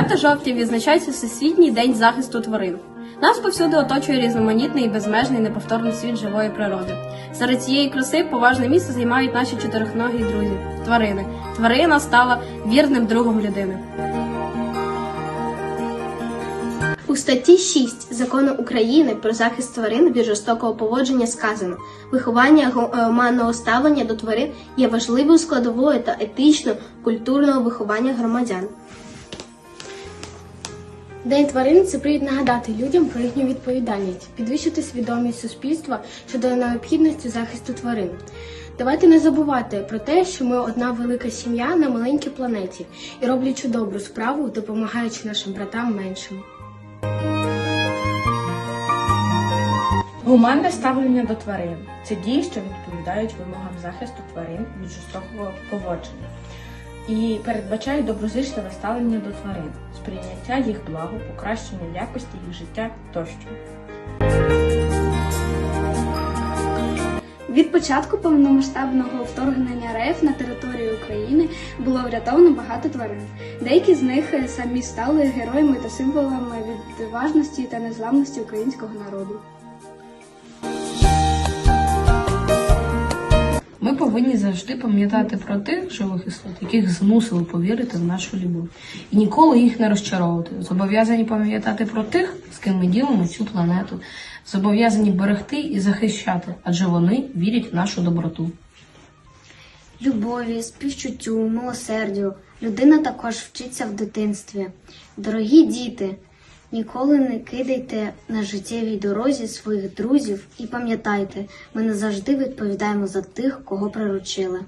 5 жовтня відзначається Всесвітній день захисту тварин. Нас повсюди оточує різноманітний і безмежний неповторний світ живої природи. Серед цієї краси поважне місце займають наші чотирихногі друзі тварини. Тварина стала вірним другом людини. У статті 6 закону України про захист тварин від жорстокого поводження сказано: виховання гуманного ставлення до тварин є важливою складовою та етично-культурного виховання громадян. День тварин це привід нагадати людям про їхню відповідальність, підвищити свідомість суспільства щодо необхідності захисту тварин. Давайте не забувати про те, що ми одна велика сім'я на маленькій планеті і роблячи добру справу, допомагаючи нашим братам меншим. Гуманне ставлення до тварин це дії, що відповідають вимогам захисту тварин від жорстокого поводження і передбачають доброзичливе ставлення до тварин, сприйняття їх благу, покращення якості їх життя тощо. Від початку повномасштабного вторгнення РФ на територію України було врятовано багато тварин. Деякі з них е, самі стали героями та символами відважності та незламності українського народу. Повинні завжди пам'ятати про тих живих істот, яких змусили повірити в нашу любов, і ніколи їх не розчаровувати. Зобов'язані пам'ятати про тих, з ким ми ділимо цю планету, зобов'язані берегти і захищати, адже вони вірять в нашу доброту. любові, співчуттю, милосердю. Людина також вчиться в дитинстві. Дорогі діти, ніколи не кидайте на життєвій дорозі своїх друзів і пам'ятайте, ми не завжди відповідаємо за тих, кого приручили.